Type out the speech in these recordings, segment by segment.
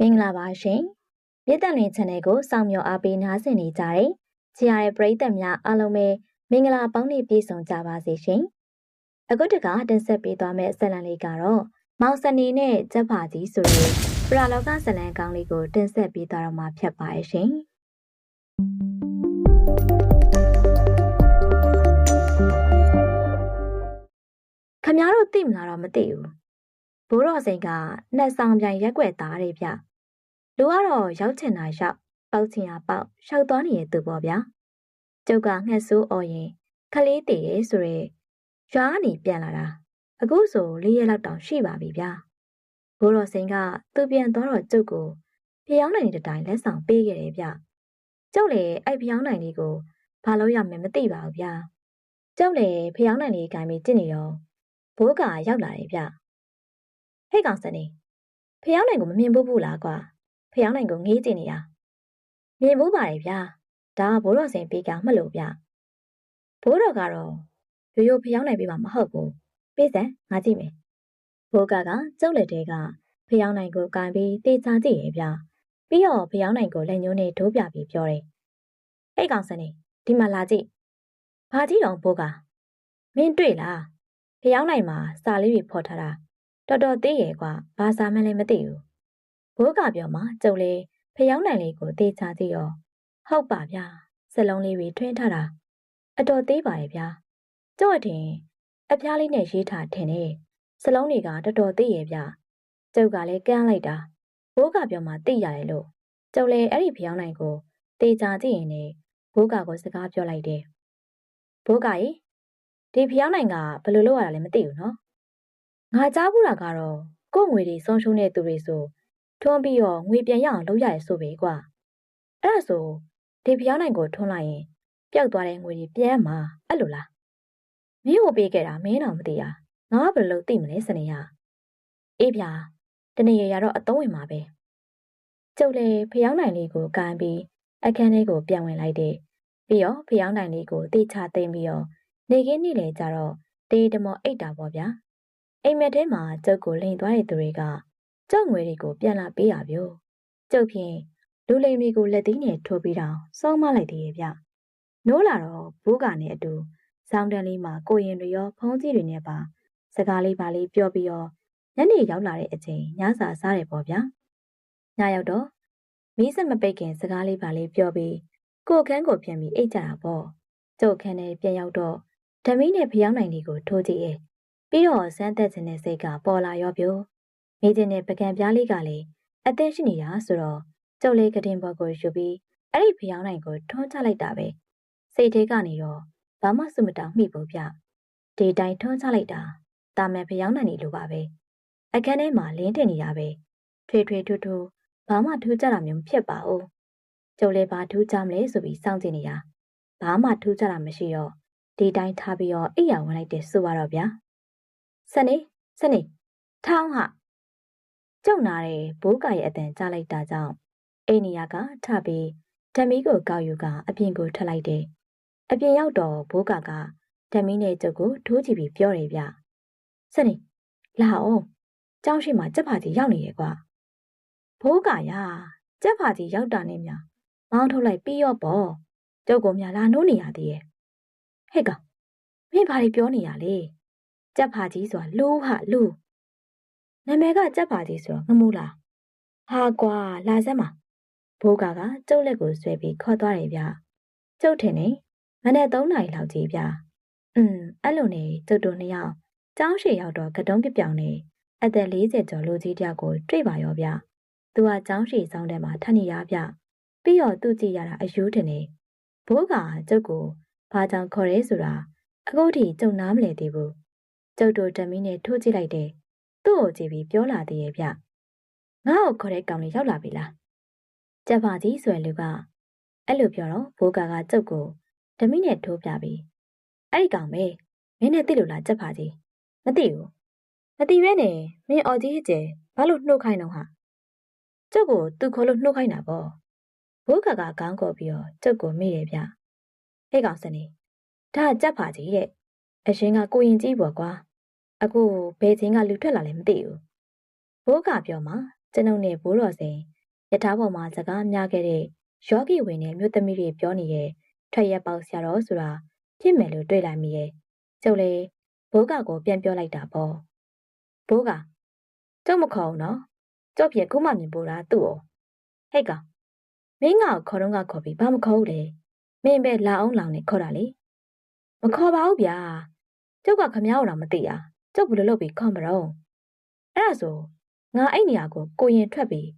မင်္ဂလာပါရှင်မြစ်တန်လင်း channel ကိုစောင့်မျှော်အားပေးနားဆင်နေကြတဲ့ကြည်ရတဲ့ပရိသတ်များအားလုံးပဲမင်္ဂလာပေါင်းနဲ့ပြည့်စုံကြပါစေရှင်အခုတကတင်ဆက်ပေးသွားမယ့်ဇာတ်လမ်းလေးကတော့မောင်စနေနဲ့ကြက်ဖာကြီးဆိုတဲ့ပရာလောကဇာတ်လမ်းကောင်းလေးကိုတင်ဆက်ပေးသွားတော့မှာဖြစ်ပါရဲ့ရှင်ခမ ्या တို့သိမလားတော့မသိဘူး ဘိုးတော်စိန်ကနှက်ဆောင်ပြန်ရက်ွက်သားတယ်ဗျလူကတော့ရောက်ချင်တာရောက်ပေါက်ချင်တာပေါက်ရှောက်သွားနေတဲ့သူပေါ့ဗျာကျုပ်ကငှက်ဆိုးអော်ရင်ခလေးတည်တယ်ဆိုရဲရွာကနေပြန်လာတာအခုဆိုလေးရက်လောက်တောင်ရှိပါပြီဗျာဘိုးတော်စိန်ကသူပြန်သွားတော့ကျုပ်ကိုဖျောင်းနိုင်တဲ့တိုင်လက်ဆောင်ပေးခဲ့တယ်ဗျကျုပ်လည်းအဲ့ဖျောင်းနိုင်လေးကိုဘာလို့ရမယ်မသိပါဘူးဗျာကျုပ်လည်းဖျောင်းနိုင်လေးကိုင်ပြီးကြည့်နေတော့ဘိုးကရောက်လာတယ်ဗျ ဟဲ့ကောင်စနေဖျောင်းနိုင်ကိုမမြင်ဘူးဘူးလားကွာဖျောင်းနိုင်ကိုငေးကြည့်နေတာမြင်ဘူးပါတယ်ဗျာဒါကဘိုးတော်စိန်ပေးကမှတ်လို့ဗျဘိုးတော်ကတော့ရိုးရိုးဖျောင်းနိုင်ပေးမှာမဟုတ်ဘူးပေးစမ်းငါကြည့်မယ်ဘိုးကကကျုပ်လက်ထဲကဖျောင်းနိုင်ကိုကန်ပြီးတေချာကြည့်ရဲ့ဗျပြီးတော့ဖျောင်းနိုင်ကိုလက်ညှိုးနဲ့ထိုးပြပြီးပြောတယ်ဟဲ့ကောင်စနေဒီမှာလာကြည့်ဘာကြည့်တော့ဘိုးကမင်းတွေ့လားဖျောင်းနိုင်မှာစာလေးတွေဖော်ထားတာ တော်တော်သေးရဲ့ကွာဘာစာမှန်းလည်းမသိဘူးဘိုးကပြောမှကျုပ်လေးဖျောင်းနိုင်လေးကိုတေချာကြည့်ရောဟုတ်ပါဗျာစလုံးလေးတွေထွင်းထားတာအတော်သေးပါရဲ့ဗျာကျုပ်အထင်အပြားလေးနဲ့ရေးထားထင်တယ်စလုံးတွေကတော်တော်သေးရဲ့ဗျာကျုပ်ကလည်းကန်းလိုက်တာဘိုးကပြောမှသိရတယ်လို့ကျုပ်လည်းအဲ့ဒီဖျောင်းနိုင်ကိုတေချာကြည့်ရင်လည်းဘိုးကကိုစကားပြောလိုက်တယ်ဘိုးကရေဒီဖျောင်းနိုင်ကဘယ်လိုလုပ်ရတာလဲမသိဘူးနော် ငါကြားဘူးတာကတော့ကို့ငွေတွေဆုံးရှုံးတဲ့သူတွေဆိုထွန်းပြီးတော့ငွေပြန်ရအောင်လုပ်ရတယ်ဆိုပဲကွာအဲ့ဒါဆိုဒီဖျောင်းနိုင်ကိုထွန်းလိုက်ရင်ပျောက်သွားတဲ့ငွေတွေပြန်မှာအဲ့လိုလားမင်းကိုပေးခဲ့တာမင်းတော့မသိတာငါကဘယ်လိုသိမလဲစနေရအေးဗျာတနေ့ရရတော့အသုံးဝင်မှာပဲကျုပ်လည်းဖျောင်းနိုင်လေးကိုကန်ပြီးအခန်းထဲကိုပြန်ဝင်လိုက်တယ်ပြီးတော့ဖျောင်းနိုင်လေးကိုတေချာသိမ်းပြီးတော့နေခင်းနေလေကြတော့တေးတမောအိတ်တာပေါ့ဗျာ အိမ်မက်ထဲမှာကျုပ်ကိုလိန်သွားတဲ့သူတွေကကျုပ်ငွေတွေကိုပြန်လာပေးရပြို့ကျုပ်ဖြင့်လူလိမ်တွေကိုလက်သီးနဲ့ထိုးပြီးတော့စောင်းမလိုက်သေးရဲ့ဗျနိုးလာတော့ဘိုးကနဲ့အတူစောင်းတန်းလေးမှာကိုရင်တွေရောဖုံးကြီးတွေနဲ့ပါစကားလေးပါလေးပြောပြီးတော့ညနေရောက်လာတဲ့အချိန်ညစာစားတယ်ပေါ့ဗျာညရောက်တော့မီးစက်မပိတ်ခင်စကားလေးပါလေးပြောပြီးကိုခန်းကိုပြန်ပြီးအိတ်ကြတာပေါ့ကျုပ်ခန်းထဲပြန်ရောက်တော့ဓမီနဲ့ဖျောင်းနိုင်လေးကိုထိုးကြည့်ရဲ့ ပြီးတော့စမ်းသက်ခြင်းနဲ့စိတ်ကပေါ်လာရောပြိုမိခြင်းနဲ့ပကံပြားလေးကလည်းအသက်ရှိနေတာဆိုတော့ကျုပ်လေးကတင်ဘော်ကိုယူပြီးအဲ့ဒီဖျောင်းနိုင်ကိုထွန်းချလိုက်တာပဲစိတ်ထဲကနေတော့ဘာမှစုမတောင်မိဘူးဗျဒီတိုင်းထွန်းချလိုက်တာတာမန်ဖျောင်းနိုင်နေလိုပါပဲအခန်းထဲမှာလင်းတင်နေတာပဲထွေထွေထူးထူးဘာမှထူးကြတာမျိုးမဖြစ်ပါဘူးကျုပ်လေးဘာထူးကြမလဲဆိုပြီးစောင့်ကြည့်နေတာဘာမှထူးကြတာမရှိတော့ဒီတိုင်းထားပြီးတော့အိယာဝင်လိုက်တယ်ဆိုပါတော့ဗျာ စနေစနေထောင်းဟာကျုံနာတဲ့ဘိုးကရဲ့အတန်ကြားလိုက်တာကြောင့်အိနီယာကထပြီးဓမီကိုကောက်ယူကအပြင်ကိုထွက်လိုက်တယ်အပြင်ရောက်တော့ဘိုးကကဓမီနဲ့ကျုပ်ကိုထိုးကြည့်ပြီးပြောတယ်ဗျစနေလာအောင်ကျောင်းရှိမှာကြက်ဖာကြီးရောက်နေရဲ့ကွာဘိုးကရကြက်ဖာကြီးရောက်တာနဲ့မြမောင်းထုတ်လိုက်ပြီးရောပေါ့ကျုပ်ကမြလာနိုးနေရသေးရဲ့ဟဲ့ကောင်မင်းဘာတွေပြောနေရလဲ ကြက်ဖာကြီးဆိုတာလူဟာလူနာမည်ကကြက်ဖာကြီးဆိုတော့ငမှုလားဟာကွာလာစမ်းပါဘိုးကကကျုပ်လက်ကိုဆွဲပြီးခေါ်သွားတယ်ဗျကျုပ်ထင်နေမနေ့3နာရီလောက်ကြီးဗျอืมအဲ့လိုနေကျုပ်တို့နှစ်ယောက်ကျောင်းရှိရောက်တော့ကတုံးပြပြောင်နေအသက်40ကျော်လူကြီးတယောက်ကိုတွေ့ပါရောဗျသူကကျောင်းရှိဆောင်ထဲမှာထပ်နေရဗျပြီးတော့သူ့ကြည့်ရတာအယူးတင်နေဘိုးကကျုပ်ကိုဘာကြောင့်ခေါ်ရဲဆိုတာအခုထိကျုံနားမလဲသေးဘူး ကျုပ်တို့ဓမီနဲ့ထိုးကြည့်လိုက်တယ်သူ့ကိုကြည့်ပြီးပြောလာသေးရဲ့ဗျငါ့ကိုခေါ်တဲ့ကောင်လေးရောက်လာပြီလားကျက်ပါကြီးဆွဲလူကအဲ့လိုပြောတော့ဘိုးကကကျုပ်ကိုဓမီနဲ့ထိုးပြပြီးအဲ့ဒီကောင်ပဲမင်းနဲ့သိလို့လားကျက်ပါကြီးမသိဘူးမသိရဲနဲ့မင်းအော်ကြီးကျဲဘာလို့နှုတ်ခိုင်းတော့ဟာကျုပ်ကိုသူခေါ်လို့နှုတ်ခိုင်းတာပေါ့ဘိုးကကကောင်းကော်ပြီးတော့ကျုပ်ကိုမေ့တယ်ဗျဟဲ့ကောင်စနေဒါကြက်ပါကြီးတဲ့ အရင်ကကိုရင်ကြီးပေါ့ကွာအခုဘယ်ချင်းကလူထွက်လာလဲမသိဘူးဘိုးကပြောမှကျွန်ုပ်နဲ့ဘိုးတော်စိန်ယထာပေါ်မှာစကားများခဲ့တဲ့ယောဂီဝင်နဲ့မြို့သမီးတွေပြောနေတဲ့ထွက်ရက်ပေါက်ဆရာတော်ဆိုတာဖြစ်မယ်လို့တွေးလိုက်မိရဲ့ကျုပ်လေဘိုးကကိုပြန်ပြောလိုက်တာပေါ့ဘိုးကကျုပ်မခေါ်ဘူးနော်ကျုပ်ပြေခုမှမြင်ပို့တာသူ့哦ဟဲ့ကောင်မင်းငါ့ကိုခေါ်တော့ကခေါ်ပြီးဘာမခေါ်ဘူးလေမင်းပဲလာအောင်လောင်နေခေါ်တာလေမခေါ်ပါဘူးဗျာ ကျုပ်ကခမည်းတော်တော့မသိတာကျုပ်ဘလို့လုပ်ပြီးခေါမတော့အဲ့ဒါဆိုငါအဲ့နေရာကိုကိုရင်ထွက်ပြီး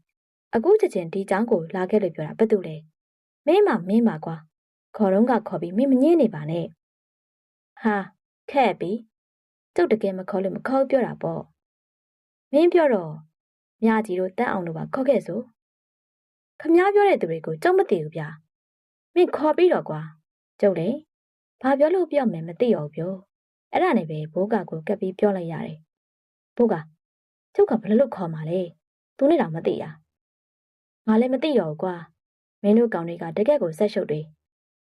အခုချက်ချင်းဒီចောင်းကိုလာခဲ့လို့ပြောတာဘာတူလဲမင်းမမင်းမကွာခေါ်တော့ကခေါ်ပြီးမင်းမငင်းနေပါနဲ့ဟာခဲ့ပြီကျုပ်တကယ်မခေါ်လို့မခေါ်ပြောတာပေါ့မင်းပြောတော့မြကြီးတို့တန်းအောင်လို့ပါခေါ်ခဲ့ဆိုခမည်းပြောတဲ့သူတွေကိုကျုပ်မသိဘူးဗျာမင်းခေါ်ပြီးတော့ကွာကျုပ်လည်းဘာပြောလို့ပြောမယ်မသိရောပြော အဲ့ဒါနဲ့ပဲဘိုးကကိုကပ်ပြီးပြောလိုက်ရတယ်ဘိုးကကျုပ်ကဘယ်လိုလုပ်ခေါ်မှာလဲသူနဲ့တော့မသိရငါလည်းမသိတော့ဘူးကွာမင်းတို့ကောင်တွေကတကက်ကိုဆက်ရှုပ်တွေ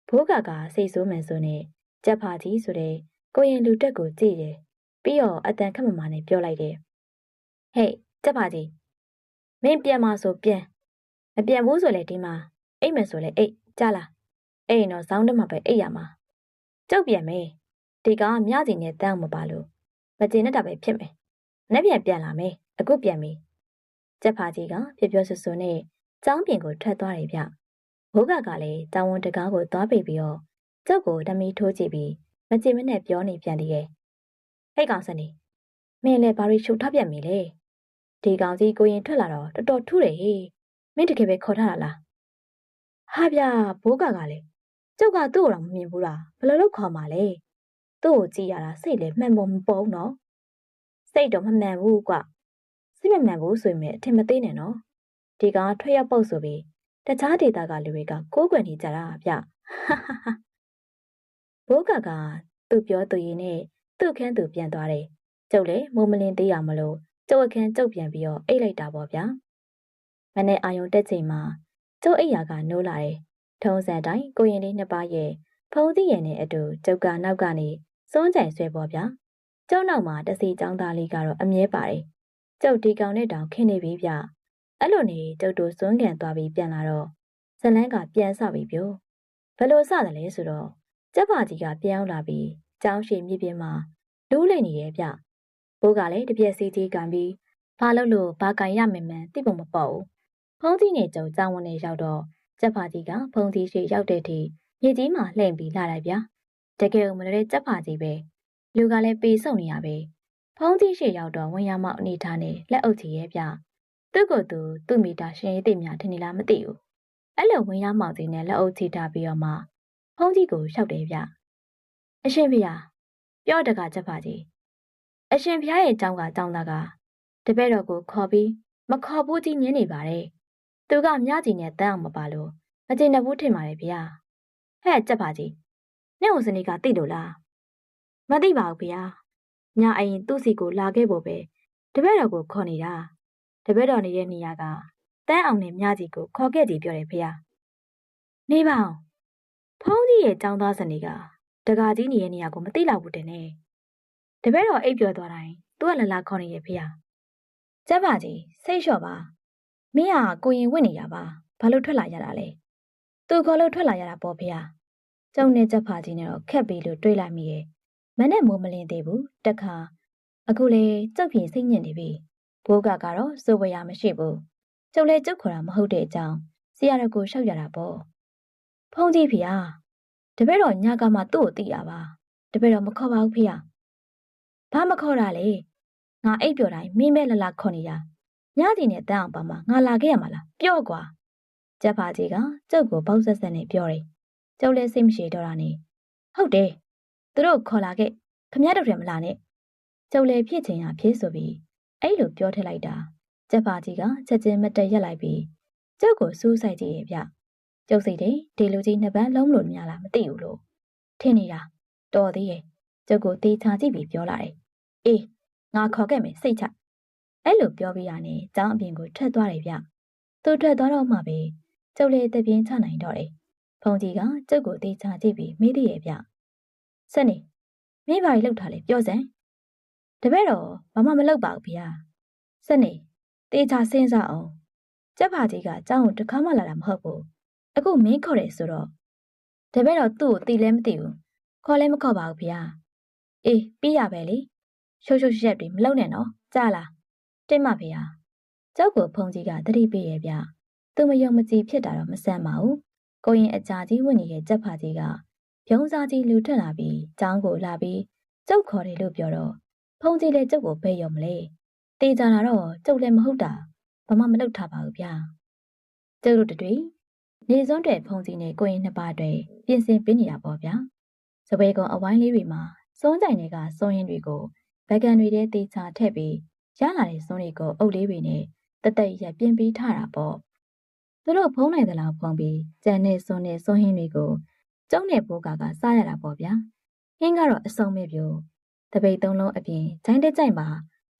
ဘိုးကကစိတ်ဆိုးမှန်ဆိုနဲ့ကြက်ဖာကြီးဆိုတဲ့ကိုရင်လူတက်ကိုကြည့်တယ်ပြီးတော့အတန်ခက်မမာနဲ့ပြောလိုက်တယ်ဟေးကြက်ဖာကြီးမင်းပြန်มาဆိုပြန်မပြန်ဘူးဆိုလေဒီမှာအိတ်မယ်ဆိုလေအိတ်ကြားလားအဲ့ရင်တော့ဇောင်းတက်မှာပဲအိတ်ရမှာကြောက်ပြန်မယ် ဒီကောင်ကမြစီနဲ့တန်းမပါလို့မကျင်နဲ့တာပဲဖြစ်မယ်။နေ့ပြန်ပြန်လာမယ်။အခုပြန်ပြီ။ကျက်ဖာကြီးကပြပြဆွဆွနဲ့ကျောင်းပြင်ကိုထွက်သွားတယ်ဗျ။ဘိုးကကလည်းတောင်ဝန်တကားကိုသွားပေပြီးတော့ကျုပ်ကိုတမီထိုးကြည့်ပြီးမကျင်မနဲ့ပြောနေပြန်သေးရဲ့။ဟဲ့ကောင်စနေမင်းလည်းဘာရီရှုပ်ထပ်ပြန်ပြီလေ။ဒီကောင်ကြီးကိုရင်ထွက်လာတော့တော်တော်ထူးတယ်ဟေး။မင်းတကယ်ပဲခေါ်ထားတာလား။ဟာဗျာဘိုးကကလည်းကျုပ်ကသူ့ကိုတော့မမြင်ဘူးလားဘယ်လိုလုပ်ခေါ်မှာလဲ။ သူ့ကိုကြည့်ရတာစိတ်လည်းမှန်ပေါ်မပေါ်ဘူးနော်စိတ်တော့မမှန်ဘူးကွစိတ်မမှန်ဘူးဆိုရင်အထင်မသေးနဲ့နော်ဒီကောင်ထွက်ရောက်ပုတ်ဆိုပြီးတခြားဒေတာကလူတွေကကိုးကွယ်နေကြတာဗျဘိုးကကသူ့ပြောသူရင်းနဲ့သူ့ခန်းသူပြန်သွားတယ်ကျုပ်လည်းမိုးမလင်းသေးရမလို့ကျုပ်အခန်းကျုပ်ပြန်ပြီးတော့အိတ်လိုက်တာပေါ့ဗျာမနေ့အာယုံတက်ချိန်မှာကျုပ်အိတ်ရာကနိုးလာတယ်ထုံးစံတိုင်းကိုရင်လေးနှစ်ပါးရဲ့ဖုံးသီးရဲ့နဲ့အတူကျုပ်ကနောက်ကနေ စွန်းကြိုင်ဆွဲပေါ်ဗျာကျုံနောက်မှာတစီចောင်းသားလေးကတော့အမြဲပါတယ်ကျုပ်ဒီကောင်နဲ့တောင်ခင်းနေပြီဗျအဲ့လိုနေကျုပ်တို့စွန်းကန်သွားပြီးပြန်လာတော့ဇလန်းကပြန်ဆပြီပြောဘယ်လိုစတယ်လဲဆိုတော့ကျက်ပါကြီးကပြန်ရောက်လာပြီးကျောင်းရှိမြစ်ပြင်မှာလူးလိမ့်နေရဲ့ဗျဘိုးကလည်းတပြက်စီကြီးကန်ပြီးဘာလို့လို့ဘာကန်ရမယ်မှန်သိပုံမပေါ့ဘူးဖုံးကြီးနဲ့ကျုံကျောင်းဝင်နေရောက်တော့ကျက်ပါကြီးကဖုံးကြီးရှိရောက်တဲ့ထိမြေကြီးမှာလှည့်ပြီးလာလိုက်ဗျာ တကယ်ကိုမလွယ်တဲ့ကြက်ပါကြီးပဲလူကလည်းပေဆုံနေရပဲဖုံးကြီးရှေ့ရောက်တော့ဝင်ရမောက်အနေထားနဲ့လက်အုပ်ချီရဲ့ဗျသူ့ကိုယ်သူသူ့မိတာရှင်ရေးသိများထင်နေလားမသိဘူးအဲ့လိုဝင်ရမောက်ကြီးနဲ့လက်အုပ်ချီထားပြီးတော့မှဖုံးကြီးကိုရှောက်တယ်ဗျအရှင်ဖေပြောတကကြက်ပါကြီးအရှင်ဖျားရဲ့အကြောင်းကတောင်းတာကတပည့်တော်ကိုခေါ်ပြီးမခေါ်ဘူးကြီးညင်းနေပါတယ်သူကမြကြီးနဲ့တန်းအောင်မပါလို့မကျင်တဲ့ဘူးထင်ပါတယ်ဗျာဟဲ့ကြက်ပါကြီး နဲ့ဦးစနေကသိလို့လားမသိပါဘူးဗျာညအရင်သူ့စီကိုလာခဲ့ဖို့ပဲတပည့်တော်ကိုခေါ်နေတာတပည့်တော်နေတဲ့နေရာကတန်းအောင်နဲ့မြကြီးကိုခေါ်ခဲ့ကြည့်ပြောတယ်ဖေ။နေပါအောင်ဖုံးကြီးရဲ့ចောင်းသားစနေကတကာကြီးနေတဲ့နေရာကိုမသိလောက်ဘူးတင်နေတပည့်တော်အိပ်ပျော်သွားတိုင်းသူကလလာခေါ်နေရဲ့ဖေ။ကျက်ပါကြီးစိတ်လျှော့ပါမင်းကကိုရင်ဝင့်နေရပါဘာလို့ထွက်လာရတာလဲသူခေါ်လို့ထွက်လာရတာပေါ့ဖေ။ ကျုံနဲ့ကြက်ဖာကြီးနဲ့တော့ခက်ပြီလို့တွေးလိုက်မိရဲ့မနဲ့မိုးမလင်းသေးဘူးတခါအခုလေကျုပ်ပြင်စိတ်ညစ်နေပြီဘိုးကကတော့စိုးဝရမရှိဘူးကျုပ်လည်းကျုပ်ခေါ်တာမဟုတ်တဲ့အကြောင်းဆရာတော်ကိုရှောက်ရတာပေါ့ဖုံးကြီးဖေဟာတပည့်တော်ညကမှသူ့ကိုသိရပါတပည့်တော်မခေါ်ပါဘူးဖေဟာဘာမခေါ်တာလဲငါအိပ်ပျော်တိုင်းမင်းမဲလလခေါ်နေရညစီနဲ့တန်းအောင်ပါမှာငါလာခဲ့ရမှာလားပြော့ကွာကျက်ဖာကြီးကကျုပ်ကိုပေါက်ဆက်ဆက်နဲ့ပြောတယ် ကျုပ်လည်းစိတ်မရှိတော့တာနေဟုတ်တယ်သူတို့ခေါ်လာခဲ့ခမရတို့တယ်မလားနဲ့ကျုပ်လည်းဖြစ်ချင်ရဖြစ်ဆိုပြီးအဲ့လိုပြောထည့်လိုက်တာကျက်ပါကြီးကချက်ချင်းမတက်ရက်လိုက်ပြီးကျုပ်ကိုစူးစိုက်ကြည့်ရဲ့ဗျကျုပ်စိတ်တယ်ဒီလူကြီးနှစ်ပန်းလုံးလို့များလားမသိဘူးလို့ထင်နေတာတော်သေးရဲ့ကျုပ်ကိုတေချာကြည့်ပြီးပြောလာတယ်အေးငါခေါ်ခဲ့မယ်စိတ်ချအဲ့လိုပြောပြရနဲ့ကျောင်းအပြင်ကိုထွက်သွားတယ်ဗျသူထွက်သွားတော့မှပဲကျုပ်လည်းတပြင်းချနိုင်တော့တယ် ဖုန်ကြီးကကျုပ်ကိုတေချာကြည့်ပြီးမေးသေးရဲ့ဗျ။ဆက်နေမိဘာကြီးလှုပ်ထားလဲပြောစမ်း။တပည့်တော်ဘာမှမလုပ်ပါဘူးဗျာ။ဆက်နေတေချာစဉ်းစားအောင်ကျက်ဖာကြီးကကျောင်းကိုတစ်ခါမှလာတာမဟုတ်ဘူးအခုမင်းခေါ်တယ်ဆိုတော့တပည့်တော်သူ့ကိုတီးလည်းမသိဘူးခေါ်လည်းမခေါ်ပါဘူးဗျာအေးပြီးရပဲလေရှုပ်ရှုပ်ရက်တွေမလုံနဲ့နော်ကြားလားတင်မဖေဟာကျောက်ကိုဖုန်ကြီးကတတိပေးရဲ့ဗျသူမယုံမကြည်ဖြစ်တာတော့မဆန်းပါဘူး ကိုရင်အကြာကြီးဝင်နေတဲ့ကျက်ဖာကြီးကပြုံးစားကြီးလူထွက်လာပြီးကျောင်းကိုလာပြီးကျုပ်ခေါ်တယ်လို့ပြောတော့ဖုန်ကြီးလည်းကျုပ်ကိုဘယ်ယုံမလဲတေးကြတာတော့ကျုပ်လည်းမဟုတ်တာဘာမှမလုပ်ထားပါဘူးဗျာကျုပ်တို့တွေနေစွန်းတွေဖုန်ကြီးနဲ့ကိုရင်နှစ်ပါးတွေပြင်ဆင်ပေးနေတာပေါ့ဗျာစပယ်ကုံအဝိုင်းလေးတွေမှာစွန်းကြိုင်တွေကစွန်းရင်တွေကိုဗကန်တွေထဲတေချာထည့်ပြီးရလာတဲ့စွန်းတွေကိုအုပ်လေးတွေနဲ့တသက်ရက်ပြင်ပြီးထားတာပေါ့ သူတို့ဖုံးနိုင်သလားဖုံးပြီးကြံတဲ့စွန်းနဲ့စွန်းဟင်းတွေကိုကျုံနဲ့ဘိုးကကစားရတာပေါ့ဗျာဟင်းကတော့အစုံမဲ့ပြိုတပိတ်သုံးလုံးအပြင်ဂျိုင်းတက်ကြိုင်မှာ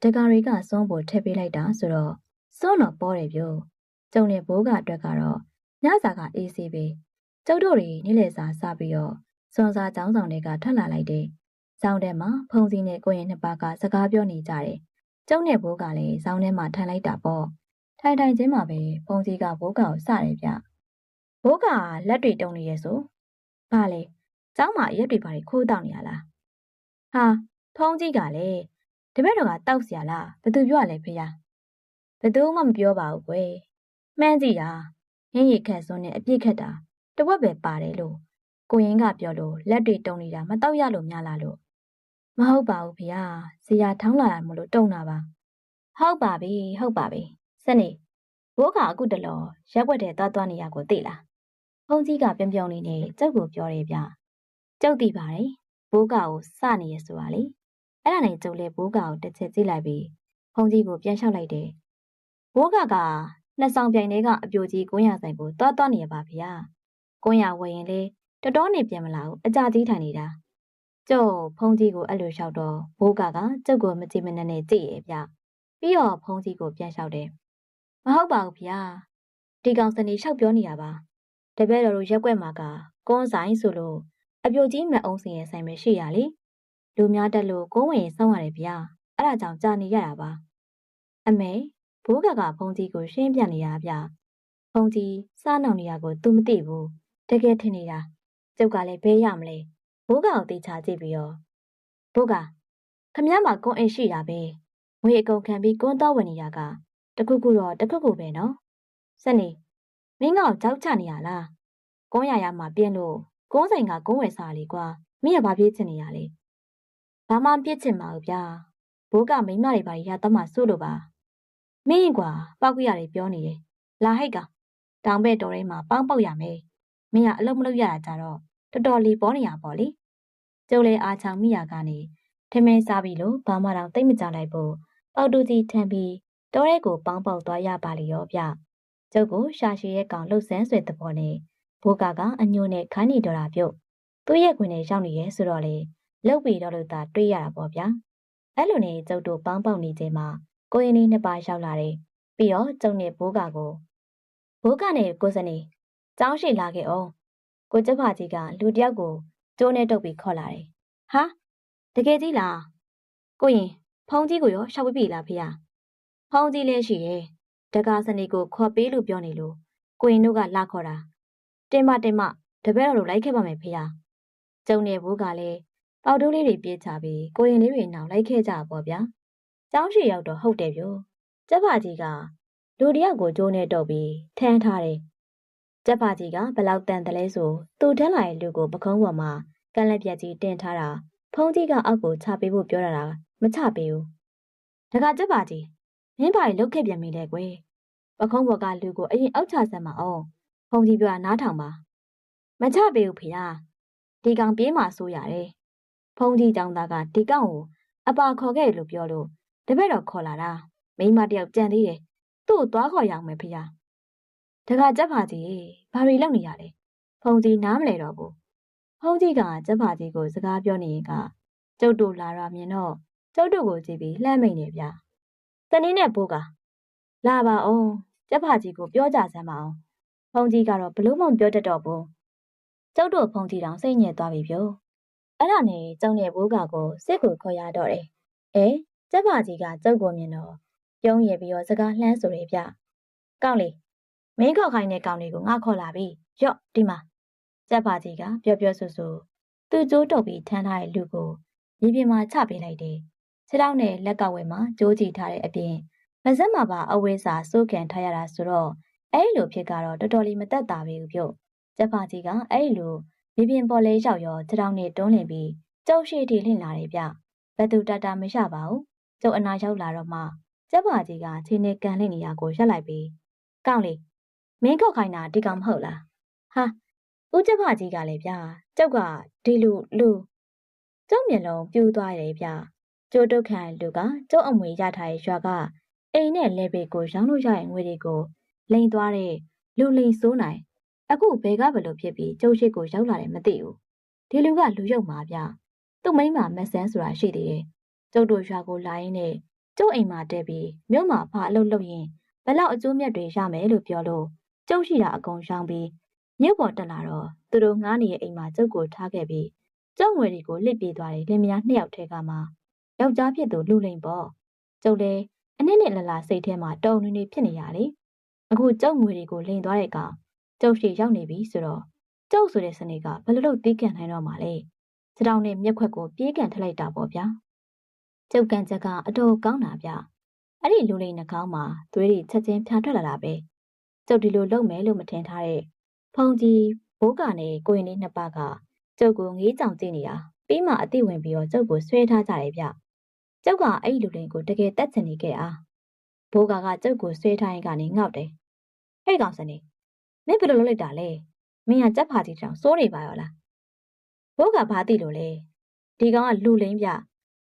တကာတွေကစွန်းဖို့ထည့်ပေးလိုက်တာဆိုတော့စွန်းတော့ပေါ်တယ်ပြိုကျုံနဲ့ဘိုးကအတွက်ကတော့ညစာကအေးဆေးပဲကျုပ်တို့တွေနေ့လယ်စာစားပြီးတော့စွန်စားចောင်းဆောင်တွေကထွက်လာလိုက်တယ်။ဇောင်းထဲမှာဖုံစီနဲ့ကိုရင်နှစ်ပါးကစကားပြောနေကြတယ်။ကျုံနဲ့ဘိုးကလည်းဇောင်းထဲမှာထိုင်လိုက်တာပေါ့။ ထိုင်ထိုင်ချင်းမှာပဲဖုံစီကဘိုးကကိုစတယ်ဗျ။ဘိုးကလက်တွေတုံနေရဲ့ဆို။ဘာလဲ။ကျောင်းမှာရက်တွေပါခိုးတောက်နေရလား။ဟာဖုံကြီးကလည်းတပည့်တော်ကတောက်เสียလား။ဘသူပြောရလဲဖေ။ဘသူမှမပြောပါဘူးကွယ်။မှန်းကြည့်တာ။ဟင်းရီခက်စွန်းနဲ့အပြစ်ခက်တာတဝက်ပဲပါတယ်လို့ကိုရင်ကပြောလို့လက်တွေတုံနေတာမတော့ရလို့များလားလို့မဟုတ်ပါဘူးဖေ။ဇေယျထောင်းလာတာမလို့တုံတာပါဟုတ်ပါပြီဟုတ်ပါပြီ စနေဘိုးကအခုတလောရက်ွက်တဲ့သွားသွားနေရကိုသိလားဘုန်းကြီးကပြုံပြုံလေးနဲ့ကျုပ်ကိုပြောတယ်ဗျကျုပ်သိပါတယ်ဘိုးကကိုစနေရဆိုတာလေအဲ့ဒါနဲ့ကျုပ်လည်းဘိုးကကိုတစ်ချက်ကြည့်လိုက်ပြီးဘုန်းကြီးကိုပြန်လျှောက်လိုက်တယ်ဘိုးကကနှစ်ဆောင်ပြိုင်တွေကအပြိုကြီး900ဆိုင်ကိုသွားသွားနေရပါဗျာ900ဝယ်ရင်လေတတော်နေပြန်မလာဘူးအကြကြီးထိုင်နေတာကျုပ်ဖုန်းကြီးကိုအဲ့လိုလျှောက်တော့ဘိုးကကကျုပ်ကိုမကြည့်မနဲ့နဲ့ကြည့်ရဲ့ဗျပြီးတော့ဖုန်းကြီးကိုပြန်လျှောက်တယ် မဟုတ်ပါဘူးဗျာဒီကောင်စနေလျှောက်ပြောနေတာပါတပည့်တော်တို့ရက်ွက်မှာကကွန်းဆိုင်ဆိုလို့အပြိုကြီးမအောင်စင်ရဲ့ဆိုင်ပဲရှိရလေလူများတက်လို့ကုန်းဝင်စောင်းရတယ်ဗျာအဲ့ဒါကြောင့်ကြာနေရတာပါအမေဘိုးကကဖုန်းကြီးကိုရှင်းပြနေရဗျဖုန်းကြီးစားနောင်နေရကို तू မသိဘူးတကယ်ထင်နေတာကျုပ်ကလည်းဘဲရမလဲဘိုးကောင်တေချာကြည့်ပြီးတော့ဘိုးကခမည်းမှာကွန်အိမ်ရှိတာပဲငွေအကုန်ခံပြီးကွန်းတော့ဝင်နေရက တခုခုတော့တခုခုပဲနော်စနေမင်းကောင်ကြောက်ချနေရလားကွန်းရရမှာပြင်းလို့ကွန်းဆိုင်ကကွန်းဝယ်စားလေကွာမင်းကဘာဖြစ်ချင်နေရလဲဘာမှပြစ်ချင်ပါဘူးဗျာဘိုးကမိမတွေဘာရတော့မှစိုးလို့ပါမင်းကွာပောက်ကြရတယ်ပြောနေတယ်လာဟိတ်ကတောင်ဘက်တော်ထဲမှာပေါင်းပေါက်ရမယ်မင်းကအလုံးမလုံးရတာကြတော့တော်တော်လေးပေါ်နေရပေါ့လေကျုပ်လည်းအားချောင်မိရကနေထမင်းစားပြီလို့ဘာမှတော့သိမကြလိုက်ဘူးပေါတူကြီးထမ်းပြီး တောရဲကိုပေါင်းပေါက်သွားရပါလေရောဗျကျုပ်ကိုရှာရှည်ရဲ့ကောင်လှုပ်ဆန်းဆွေသဘောနဲ့ဘိုးကကအညိုနဲ့ခန်းနေတော့တာပြုတ်သူ့ရဲ့ခွင်နဲ့ရောက်နေရဲဆိုတော့လေလှုပ်ပြီးတော့လို့သာတွေးရတာပေါ့ဗျာအဲ့လိုနဲ့ကျုပ်တို့ပေါင်းပေါက်နေချိန်မှာကိုရင်လေးနှစ်ပါးရောက်လာတယ်ပြီးတော့ကျုံနဲ့ဘိုးကကိုဘိုးကနဲ့ကိုစနေကျောင်းရှိလာခဲ့အောင်ကိုကျဖကြီးကလူတယောက်ကိုကျိုးနဲ့တုပ်ပြီးခေါ်လာတယ်။ဟာတကယ်ကြီးလားကိုရင်ဖုံးကြီးကိုရောရှောက်ပြပြီလားဖေ။ ဖုံးကြီးလည်းရှိရဲ့တကားစနေကိုခေါ်ပေးလို့ပြောနေလို့ကိုရင်တို့ကလာခေါ်တာတင်မတင်မတပည့်တော်တို့လိုက်ခဲ့ပါမယ်ဖေ။ကျုံနေဘူးကလည်းပေါတိုးလေးတွေပြေးချပြီးကိုရင်လေးတွေနောက်လိုက်ခဲ့ကြပါဗျာ။ကျောင်းရှိရောက်တော့ဟုတ်တယ်ဗျ။ကျဖကြီးကလူတယောက်ကိုကျိုးနဲ့တုပ်ပြီးထမ်းထားတယ်ကျက်ဖာကြီးကဘလောက်တန်တယ်လဲဆိုသူထမ်းလာတဲ့လူကိုပကုံးပေါ်မှာကန့်လက်ပြက်ကြီးတင်ထားတာဖုံးကြီးကအောက်ကိုချပေးဖို့ပြောတာတာမချပေးဘူး။ဒါကကျက်ဖာကြီး မင်းဘာလို့လုတ်ခဲ့ပြန်ပြီလဲကွယ်။ပကုံးပေါ်ကလူကိုအရင်အောက်ချဆမ်းမအောင်ဖုံးကြီးပြောနားထောင်ပါ။မချပေးဘူးဖေ။ဒီကောင်ပြေးမှဆိုးရတယ်။ဖုံးကြီးကြောင့်သားကဒီကောင်ကိုအပါခေါ်ခဲ့လို့ပြောလို့တပည့်တော်ခေါ်လာတာမိမတယောက်ကြံသေးတယ်။သူ့ကိုသွားခေါ်ရအောင်မယ်ဖေ။တခါကြက်ဖာကြီးဘာတွေလုပ်နေရလဲဖုန်ကြီးနားမလဲတော့ဘူးဖုန်ကြီးကကြက်ဖာကြီးကိုစကားပြောနေရင်ကကျုပ်တို့လာရမြင်တော့ကျုပ်တို့ကိုကြည့်ပြီးလှမ်းမိန်နေဗျ တနည်းနဲ့ဘိုးကလာပါအောင်ကြက်ဖာကြီးကိုပြောကြစမ်းပါအောင်ဖုန်ကြီးကတော့ဘလို့မှပြောတတ်တော့ဘူးကျုပ်တို့ဖုန်ကြီးတောင်စိတ်ညစ်သွားပြီပြောအဲ့ဒါနဲ့ကျုံရဲ့ဘိုးကကိုစစ်ကိုခေါ်ရတော့တယ်အဲကြက်ဖာကြီးကကျုပ်ကိုမြင်တော့ပြုံးရပြီးတော့စကားလှမ်းဆိုရပြကောင်းလေမင်းခေါက်ခိုင်းတဲ့ကောင်လေးကိုငါခေါ်လာပြီရော့ဒီမှာကျက်ပါကြီးကပြောပြောဆိုဆိုသူ့ကြိုးတုပ်ပြီးထမ်းထားတဲ့လူကိုမြေပြင်မှာချပေးလိုက်တယ် ခြေထောက်နဲ့လက်ကဝဲမှာကြိုးကြည့်ထားတဲ့အပြင်မစက်မှာပါအဝဲစာစိုးကန်ထားရတာဆိုတော့အဲ့လိုဖြစ်ကတော့တော်တော်လေးမသက်သာပြီပြုတ်ကျက်ပါကြီးကအဲ့လိုမြေပြင်ပေါ်လဲရောက်ရောခြေထောက်နဲ့တွန်းလင်ပြီးကြောက်ရှိတီလှင့်လာတယ်ဗျဘယ်သူတတာမရပါဘူးကျုပ်အနာရောက်လာတော့မှကျက်ပါကြီးကခြေနဲ့ကန်လှင့်နေရကိုရက်လိုက်ပြီးကောင်းလေမင်းခောက်ခိုင်းတာဒီကောင်မဟုတ်လားဟာဦးကျက်ပါကြီးကလည်းဗျာကျုပ်ကဒီလူလူကျုပ်မျက်လုံးပြူးသွားတယ်ဗျ ကျိုးတုတ်ခံလူကကျုပ်အမွေရထားတဲ့ရွာကအိမ်နဲ့လဲပေကိုရောင်းလို့ရရင်ငွေတွေကိုလိန်သွားတဲ့လူလိန်စိုးနိုင်အခုဘယ်ကဘယ်လိုဖြစ်ပြီးကျုပ်ရှိကိုရောက်လာတယ်မသိဘူးဒီလူကလူရုပ်မှာဗျသူ့မိန်းမမက်ဆန်းဆိုတာရှိသေးတယ်ကျုပ်တို့ရွာကိုလာရင်းနဲ့ကျုပ်အိမ်မှာတက်ပြီးမြို့မှာဖာအလုပ်လုပ်ရင်ဘယ်လောက်အကျိုးမြတ်တွေရမယ်လို့ပြောလို့ကျုပ်ရှိတာအကုန်ရှောင်ပြီးမြို့ပေါ်တက်လာတော့သူတို့ငားနေတဲ့အိမ်မှာကျုပ်ကိုထားခဲ့ပြီးကျုပ်ငွေတွေကိုလစ်ပြေးသွားတယ်လင်မယားနှစ်ယောက်ထဲကမှ ယောက်ျားဖြစ်သူလူလိန်ပေါ့ကျုပ်လည်းအနည်းနဲ့လလာစိတ်ထဲမှာတုံနေနေဖြစ်နေရလေအခုကျုပ်ငွေတွေကိုလိန်သွားတဲ့ကောင်ကျုပ်ရှိရောက်နေပြီဆိုတော့ကျုပ်ဆိုတဲ့စနေကဘယ်လိုလုပ်တီးကန်နိုင်တော့မှာလဲစတောင်းနဲ့မျက်ခွက်ကိုပြေးကန်ထလိုက်တာပေါ့ဗျာကျုပ်ကန်ချက်ကအတော်ကောင်းတာဗျအဲ့ဒီလူလိန်နှကောင်းမှာသွေးတွေချက်ချင်းဖြာထွက်လာတာပဲကျုပ်ဒီလိုလုပ်မယ်လို့မထင်ထားတဲ့ဖုန်ကြီးဘိုးကနဲ့ကိုရင်လေးနှစ်ပါးကကျုပ်ကိုငေးကြောင်ကြည့်နေတာပြီးမှအသိဝင်ပြီးတော့ကျုပ်ကိုဆွဲထားကြတယ်ဗျ ကျုပ်ကအဲ့ဒီလူလိန်ကိုတကယ်တက်ချင်နေခဲ့အားဘိုးကကကျုပ်ကိုဆွဲထားရင်ကနေငေါ့တယ်ဟဲ့ကောင်စနေမင်းဘယ်လိုလုပ်လိုက်တာလဲမင်းကကြက်ဖာကြီးတောင်စိုးနေပါရောလားဘိုးကဘာသိလို့လဲဒီကောင်ကလူလိန်ဗျ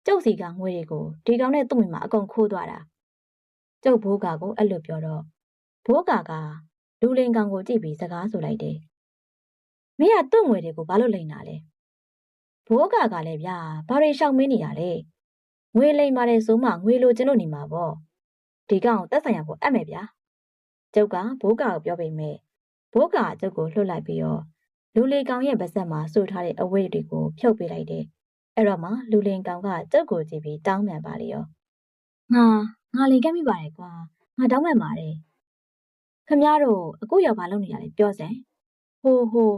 ကျုပ်စီကငွေတွေကိုဒီကောင်နဲ့သူ့မိမအကုန်ခိုးသွားတာကျုပ်ဘိုးကကိုအဲ့လိုပြောတော့ဘိုးကကလူလိန်ကောင်ကိုကြည့်ပြီးစကားဆိုလိုက်တယ်မင်းကသူ့ငွေတွေကိုဘာလို့လိန်တာလဲဘိုးကကလည်းဗျာဘာတွေရှောက်မင်းနေရလဲ ငွေလိန်ပါတယ်ဆိုမှငွေလိုချင်လို့နေမှာပေါ့ဒီကောင်ကိုတက်ဆိုင်ရဖို့အပ်မယ်ဗျာကျုပ်ကဘိုးကကိုပြောပေမဲ့ဘိုးကကျုပ်ကိုလှုပ်လိုက်ပြီးတော့လူလီကောင်ရဲ့ပါဇက်မှာစိုးထားတဲ့အဝိတ်တွေကိုဖြုတ်ပေးလိုက်တယ်အဲ့တော့မှလူလင်ကောင်ကကျုပ်ကိုကြည့်ပြီးတောင်းပန်ပါလေရောငါငါလင်ခဲ့မိပါတယ်ကွာငါတောင်းပန်ပါတယ်ခမရတို့အခုရောက်ဘာလုပ်နေရလဲပြောစမ်းဟိုဟို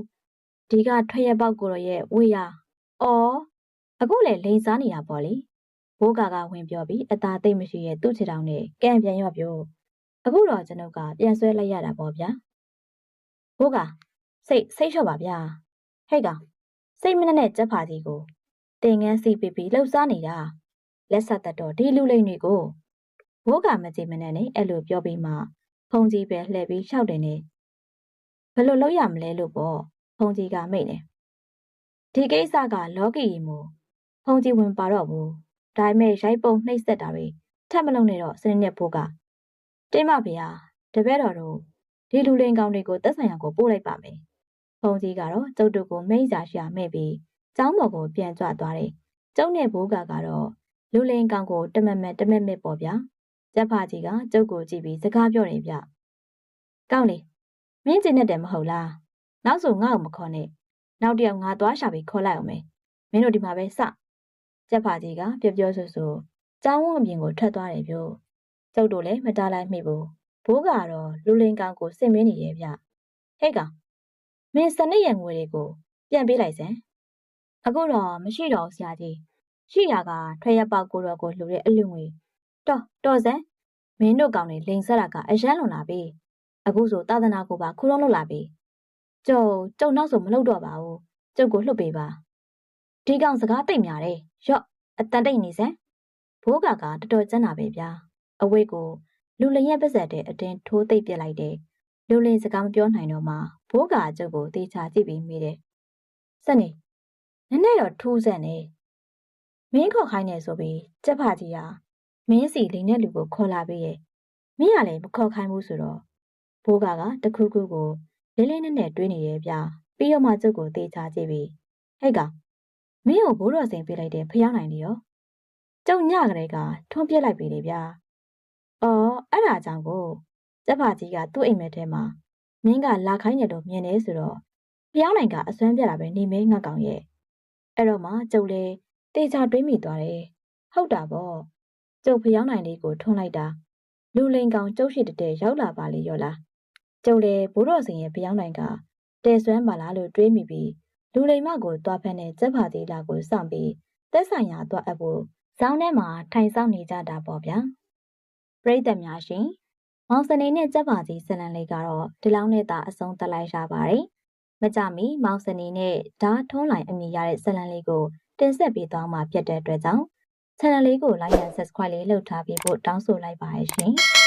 ဒီကထွက်ရပေါက်ကိုတော့ရဲ့ဝေးရအော်အခုလေလိန်စားနေတာပေါ့လေ ဘိုးကကဝင်ပြောပြီးအသားသိမ့်မရှိရဲ့သူ့ခြေထောင်နဲ့ကံပြန်ရော့ပြောအခုတော့ကျွန်ုပ်ကပြန်ဆွဲလိုက်ရတာပေါ့ဗျာဘိုးကစိတ်စိတ်လျှော့ပါဗျာဟဲ့ကောင်စိတ်မနဲ့နဲ့ကြက်ဖာကြီးကိုတင်ငန်းစီပီပီလှုပ်ရှားနေတာလက်ဆက်သက်တော့ဒီလူလိမ့်တွေကိုဘိုးကမကြည့်မနဲ့နဲ့အဲ့လိုပြောပြီးမှဖုန်ကြီးပဲလှည့်ပြီးရှောက်တယ်နေဘယ်လိုလုပ်ရမလဲလို့ပေါ့ဖုန်ကြီးကမိတ်နေဒီကိစ္စကလောကီရီမို့ဖုန်ကြီးဝင်ပါတော့ဘူး ဒါပေမဲ့ရိုက်ပုံနှိပ်စက်တာတွေထပ်မလုံးနဲ့တော့စနေနဲ့ဘိုးကတင်းမဖေဟာတပည့်တော်တို့ဒီလူလိန်ကောင်တွေကိုတက်ဆိုင်ရာကိုပို့လိုက်ပါမယ်ဖုန်ကြီးကတော့ကျုပ်တို့ကိုမိတ်စာရှာမဲ့ပြီးကျောင်းပေါ်ကိုပြန်ကြွသွားတယ်ကျုပ်နဲ့ဘိုးကကတော့လူလိန်ကောင်ကိုတမက်မက်တမက်မက်ပေါ့ဗျာကျက်ဖာကြီးကကျုပ်ကိုကြည့်ပြီးစကားပြောတယ်ဗျကောင်းလေမင်းကျင်နေတယ်မဟုတ်လားနောက်ဆိုငါ့ကိုမခေါ်နဲ့နောက်တယောက်ငါသွားရှာပြီးခေါ်လိုက်အောင်မယ်မင်းတို့ဒီမှာပဲစ ကျက်ဖာကြီးကပြောပြောဆိုဆိုကျောင်းဝန်းအပြင်ကိုထွက်သွားတယ်ပြောကျုပ်တို့လည်းမတားလိုက်မိဘူးဘိုးကတော့လူလင်ကောင်ကိုစင်မင်းနေရဲ့ဗျဟဲ့ကောင်မင်းစနစ်ရငွေတွေကိုပြန်ပေးလိုက်စမ်းအခုတော့မရှိတော့ဆရာကြီးရှိရကထွက်ရပေါက်ကိုတော့ကိုလှူတဲ့အလူငွေတော်တော်စမ်းမင်းတို့ကောင်တွေလိန်ဆက်တာကအရန်လွန်လာပြီအခုဆိုသာသနာကိုပါခူးလုံးလုပ်လာပြီကျုံကျုံနောက်ဆိုမလုပ်တော့ပါဘူးကျုပ်ကိုလှုပ်ပေးပါ ဒီကောင်စကားတိတ်များတယ်ရော့အတန်တိတ်နေစမ်းဘိုးကကတော်တော်ကျန်းတာပဲဗျာအဝိတ်ကိုလူလျက်ပါဇက်တဲ့အတင်းထိုးသိပ်ပြစ်လိုက်တယ်လူလင်စကားမပြောနိုင်တော့မှဘိုးကကျုပ်ကိုတေချာကြည့်ပြီးမိတယ်စက်နေနည်းနည်းတော့ထူးဆန်နေမင်းခေါ်ခိုင်းနေဆိုပြီးကြက်ဖာကြီးဟာမင်းစီလိန်တဲ့လူကိုခေါ်လာပြီးရဲ့မင်းကလည်းမခေါ်ခိုင်းဘူးဆိုတော့ဘိုးကကတခုခုကိုလေးလေးနက်နက်တွေးနေရဲ့ဗျာပြီးတော့မှကျုပ်ကိုတေချာကြည့်ပြီးဟဲ့ကောင် မင်းကိုဘိုးတော်စိန်ပေးလိုက်တဲ့ဖျောင်းနိုင်နေရောကျုံညကလေးကထွန်းပြစ်လိုက်ပြီလေဗျာအော်အဲ့ဒါကြောင့်ကိုကျက်ဖာကြီးကသူ့အိမ်မက်ထဲမှာမင်းကလာခိုင်းတယ်လို့မြင်နေဆိုတော့ဖျောင်းနိုင်ကအစွမ်းပြတာပဲနေမဲငါကောင်ရဲ့အဲ့တော့မှကျုပ်လည်းတေချာတွေးမိသွားတယ်ဟုတ်တာပေါ့ကျုပ်ဖျောင်းနိုင်လေးကိုထွန်းလိုက်တာလူလိန်ကောင်ကျုပ်ရှိတဲ့တဲ့ရောက်လာပါလေရောလားကျုပ်လည်းဘိုးတော်စင်ရဲ့ပြောင်းနိုင်ကတဲဆွမ်းပါလားလို့တွေးမိပြီး လူလိန်မကိုတွားဖက်နဲ့စက်ဖာသေးလာကိုစောင့်ပြီးသက်ဆိုင်ရာတွားအပ်ဖို့ဇောင်းထဲမှာထိုင်ဆောင်နေကြတာပေါ့ဗျာပရိသတ်များရှင်မောင်စနေနဲ့စက်ဖာသေးဇလန်လေးကတော့ဒီလောက်နဲ့သာအဆုံးသတ်လိုက်ရပါတယ်မကြမီမောင်စနေနဲ့ဓာထုံးလိုင်အမည်ရတဲ့ဇလန်လေးကိုတင်ဆက်ပေးသွားမှာဖြစ်တဲ့အတွက်ကြောင့် channel လေးကို like and subscribe လေးလုပ်ထားပြီးဖို့တောင်းဆိုလိုက်ပါရရှင်။